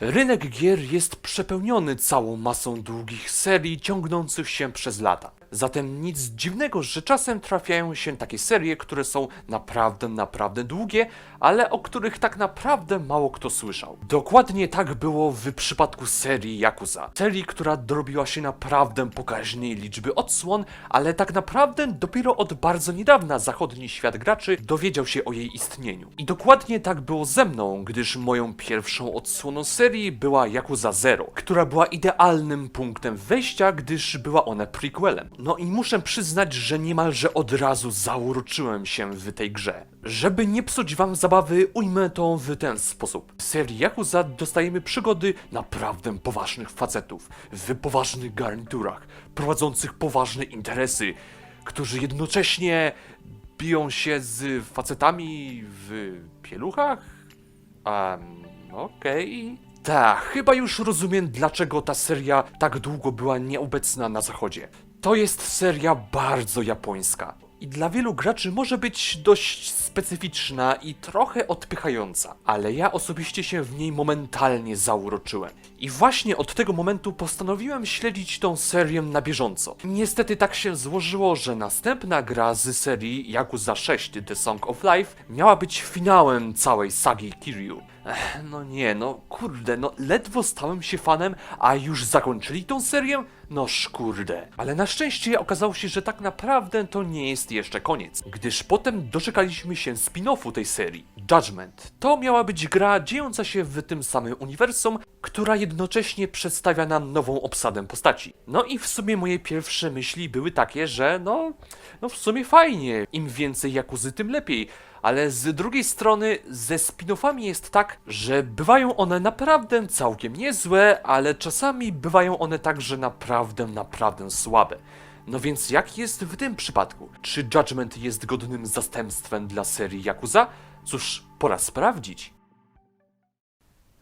Rynek gier jest przepełniony całą masą długich serii ciągnących się przez lata. Zatem nic dziwnego, że czasem trafiają się takie serie, które są naprawdę, naprawdę długie, ale o których tak naprawdę mało kto słyszał. Dokładnie tak było w przypadku serii Yakuza. Serii, która dorobiła się naprawdę pokaźnej liczby odsłon, ale tak naprawdę dopiero od bardzo niedawna zachodni świat graczy dowiedział się o jej istnieniu. I dokładnie tak było ze mną, gdyż moją pierwszą odsłoną serii była Yakuza Zero, która była idealnym punktem wejścia, gdyż była ona prequelem. No i muszę przyznać, że niemalże od razu zauroczyłem się w tej grze. Żeby nie psuć wam zabawy, ujmę to w ten sposób. W serii Yakuza dostajemy przygody naprawdę poważnych facetów, w poważnych garniturach, prowadzących poważne interesy, którzy jednocześnie biją się z facetami w pieluchach? Um, okej. Tak, chyba już rozumiem, dlaczego ta seria tak długo była nieobecna na zachodzie. To jest seria bardzo japońska. I dla wielu graczy może być dość specyficzna i trochę odpychająca, ale ja osobiście się w niej momentalnie zauroczyłem. I właśnie od tego momentu postanowiłem śledzić tą serię na bieżąco. Niestety tak się złożyło, że następna gra z serii Yakuza 6 The Song of Life miała być finałem całej sagi Kiryu. Ech, no nie, no kurde, no ledwo stałem się fanem, a już zakończyli tą serię? No szkurde. Ale na szczęście okazało się, że tak naprawdę to nie jest jeszcze koniec, gdyż potem doczekaliśmy się spin-offu tej serii, Judgment. To miała być gra dziejąca się w tym samym uniwersum, która jednocześnie przedstawia nam nową obsadę postaci. No i w sumie moje pierwsze myśli były takie, że no, no w sumie fajnie, im więcej Jakuzy tym lepiej, ale z drugiej strony ze spin-offami jest tak, że bywają one naprawdę całkiem niezłe, ale czasami bywają one także naprawdę, naprawdę słabe. No więc jak jest w tym przypadku? Czy Judgment jest godnym zastępstwem dla serii Yakuza? Cóż, pora sprawdzić.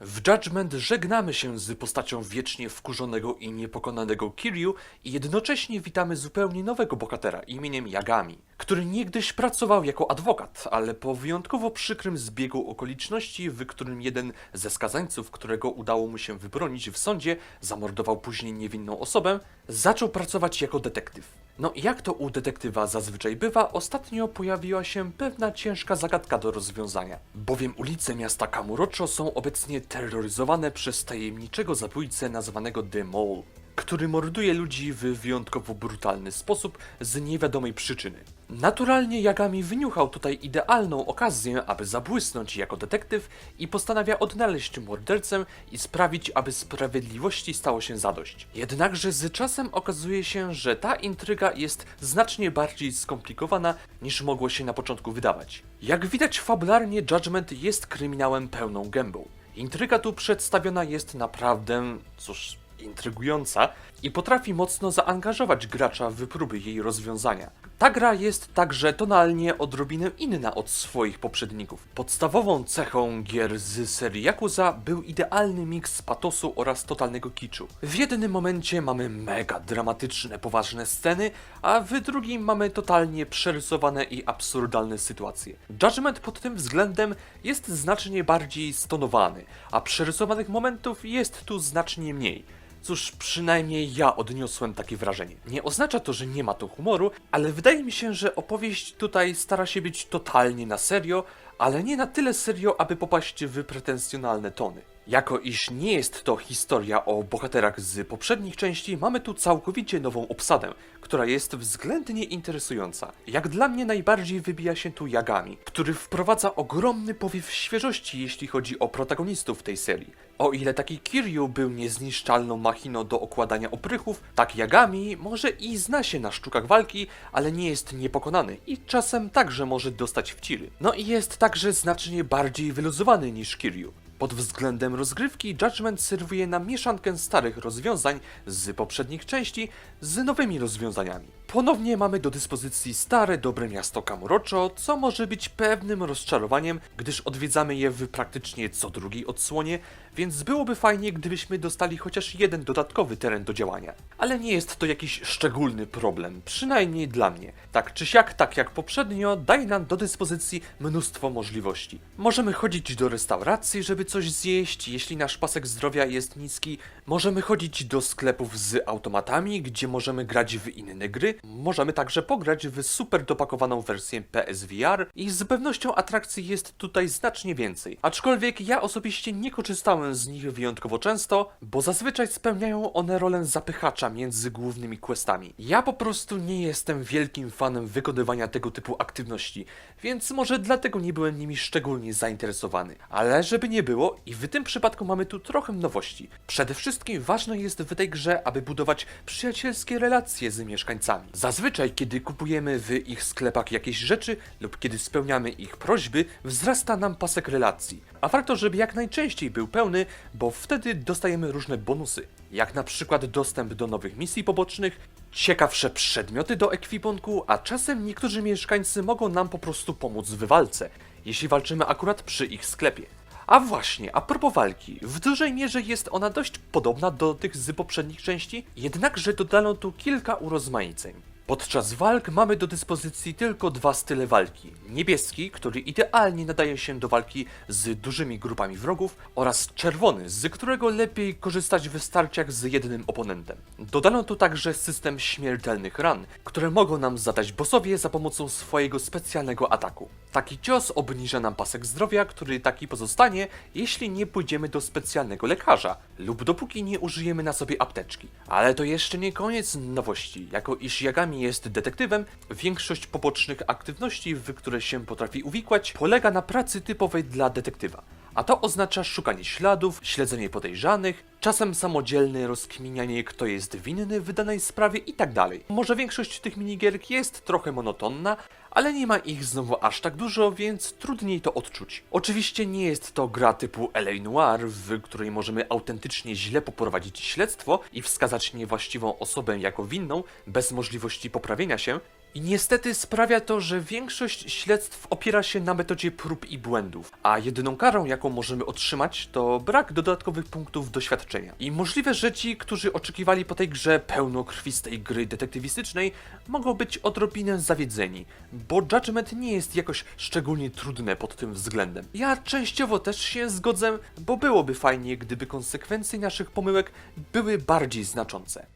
W Judgment żegnamy się z postacią wiecznie wkurzonego i niepokonanego Kiryu i jednocześnie witamy zupełnie nowego bohatera imieniem Yagami, który niegdyś pracował jako adwokat, ale po wyjątkowo przykrym zbiegu okoliczności, w którym jeden ze skazańców, którego udało mu się wybronić w sądzie, zamordował później niewinną osobę, zaczął pracować jako detektyw. No i jak to u detektywa zazwyczaj bywa, ostatnio pojawiła się pewna ciężka zagadka do rozwiązania. Bowiem ulice miasta Kamurocho są obecnie terroryzowane przez tajemniczego zabójcę nazwanego The Mole, który morduje ludzi w wyjątkowo brutalny sposób z niewiadomej przyczyny. Naturalnie Yagami wyniuchał tutaj idealną okazję, aby zabłysnąć jako detektyw i postanawia odnaleźć mordercę i sprawić, aby sprawiedliwości stało się zadość. Jednakże z czasem okazuje się, że ta intryga jest znacznie bardziej skomplikowana niż mogło się na początku wydawać. Jak widać fabularnie Judgment jest kryminałem pełną gębą. Intryga tu przedstawiona jest naprawdę, cóż, intrygująca i potrafi mocno zaangażować gracza w próby jej rozwiązania. Ta gra jest także tonalnie odrobinę inna od swoich poprzedników. Podstawową cechą gier z serii Yakuza był idealny miks patosu oraz totalnego kiczu. W jednym momencie mamy mega dramatyczne, poważne sceny, a w drugim mamy totalnie przerysowane i absurdalne sytuacje. Judgment pod tym względem jest znacznie bardziej stonowany, a przerysowanych momentów jest tu znacznie mniej. Cóż, przynajmniej ja odniosłem takie wrażenie. Nie oznacza to, że nie ma tu humoru, ale wydaje mi się, że opowieść tutaj stara się być totalnie na serio, ale nie na tyle serio, aby popaść w pretensjonalne tony. Jako iż nie jest to historia o bohaterach z poprzednich części, mamy tu całkowicie nową obsadę, która jest względnie interesująca. Jak dla mnie najbardziej wybija się tu Yagami, który wprowadza ogromny powiew świeżości, jeśli chodzi o protagonistów tej serii. O ile taki Kiryu był niezniszczalną machiną do okładania oprychów, tak Yagami może i zna się na sztukach walki, ale nie jest niepokonany i czasem także może dostać w ciry. No i jest także znacznie bardziej wyluzowany niż Kiryu. Pod względem rozgrywki Judgment serwuje nam mieszankę starych rozwiązań z poprzednich części z nowymi rozwiązaniami. Ponownie mamy do dyspozycji stare, dobre miasto Kamurocho, co może być pewnym rozczarowaniem, gdyż odwiedzamy je w praktycznie co drugiej odsłonie, więc byłoby fajnie, gdybyśmy dostali chociaż jeden dodatkowy teren do działania. Ale nie jest to jakiś szczególny problem, przynajmniej dla mnie. Tak czy siak, tak jak poprzednio, daje nam do dyspozycji mnóstwo możliwości. Możemy chodzić do restauracji, żeby coś zjeść, jeśli nasz pasek zdrowia jest niski. Możemy chodzić do sklepów z automatami, gdzie możemy grać w inne gry. Możemy także pograć w super dopakowaną wersję PSVR i z pewnością atrakcji jest tutaj znacznie więcej. Aczkolwiek ja osobiście nie korzystałem z nich wyjątkowo często, bo zazwyczaj spełniają one rolę zapychacza między głównymi questami. Ja po prostu nie jestem wielkim fanem wykonywania tego typu aktywności, więc może dlatego nie byłem nimi szczególnie zainteresowany. Ale żeby nie było, i w tym przypadku mamy tu trochę nowości. Przede wszystkim ważne jest w tej grze, aby budować przyjacielskie relacje z mieszkańcami. Zazwyczaj, kiedy kupujemy w ich sklepach jakieś rzeczy lub kiedy spełniamy ich prośby, wzrasta nam pasek relacji. A warto, żeby jak najczęściej był pełny, bo wtedy dostajemy różne bonusy, jak na przykład dostęp do nowych misji pobocznych, ciekawsze przedmioty do ekwipunku, a czasem niektórzy mieszkańcy mogą nam po prostu pomóc w walce, jeśli walczymy akurat przy ich sklepie. A właśnie, a propos walki, w dużej mierze jest ona dość podobna do tych z poprzednich części, jednakże dodano tu kilka urozmaiceń. Podczas walk mamy do dyspozycji tylko dwa style walki. Niebieski, który idealnie nadaje się do walki z dużymi grupami wrogów oraz czerwony, z którego lepiej korzystać w starciach z jednym oponentem. Dodano tu także system śmiertelnych ran, które mogą nam zadać bossowie za pomocą swojego specjalnego ataku. Taki cios obniża nam pasek zdrowia, który taki pozostanie, jeśli nie pójdziemy do specjalnego lekarza lub dopóki nie użyjemy na sobie apteczki. Ale to jeszcze nie koniec nowości. Jako iż Jest detektywem, większość pobocznych aktywności, w które się potrafi uwikłać, polega na pracy typowej dla detektywa. A to oznacza szukanie śladów, śledzenie podejrzanych, czasem samodzielne rozkminianie, kto jest winny w danej sprawie itd. Może większość tych minigierek jest trochę monotonna, ale nie ma ich znowu aż tak dużo, więc trudniej to odczuć. Oczywiście nie jest to gra typu LA Noir, w której możemy autentycznie źle poprowadzić śledztwo i wskazać niewłaściwą osobę jako winną, bez możliwości poprawienia się, i niestety sprawia to, że większość śledztw opiera się na metodzie prób i błędów, a jedyną karą, jaką możemy otrzymać, to brak dodatkowych punktów doświadczenia. I możliwe, że ci, którzy oczekiwali po tej grze pełnokrwistej gry detektywistycznej, mogą być odrobinę zawiedzeni, bo Judgment nie jest jakoś szczególnie trudne pod tym względem. Ja częściowo też się zgodzę, bo byłoby fajnie, gdyby konsekwencje naszych pomyłek były bardziej znaczące.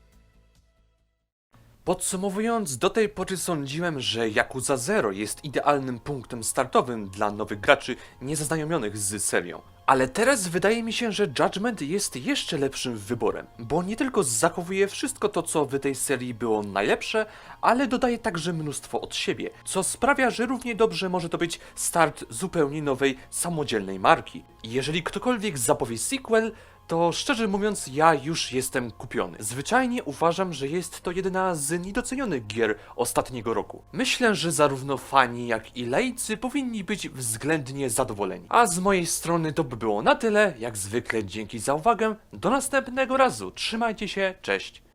Podsumowując, do tej pory sądziłem, że Yakuza Zero jest idealnym punktem startowym dla nowych graczy niezaznajomionych z serią. Ale teraz wydaje mi się, że Judgment jest jeszcze lepszym wyborem, bo nie tylko zachowuje wszystko to, co w tej serii było najlepsze, ale dodaje także mnóstwo od siebie, co sprawia, że równie dobrze może to być start zupełnie nowej, samodzielnej marki. Jeżeli ktokolwiek zapowie sequel, to szczerze mówiąc, ja już jestem kupiony. Zwyczajnie uważam, że jest to jedna z niedocenionych gier ostatniego roku. Myślę, że zarówno fani, jak i lejcy powinni być względnie zadowoleni. A z mojej strony to by było na tyle. Jak zwykle dzięki za uwagę. Do następnego razu. Trzymajcie się, cześć.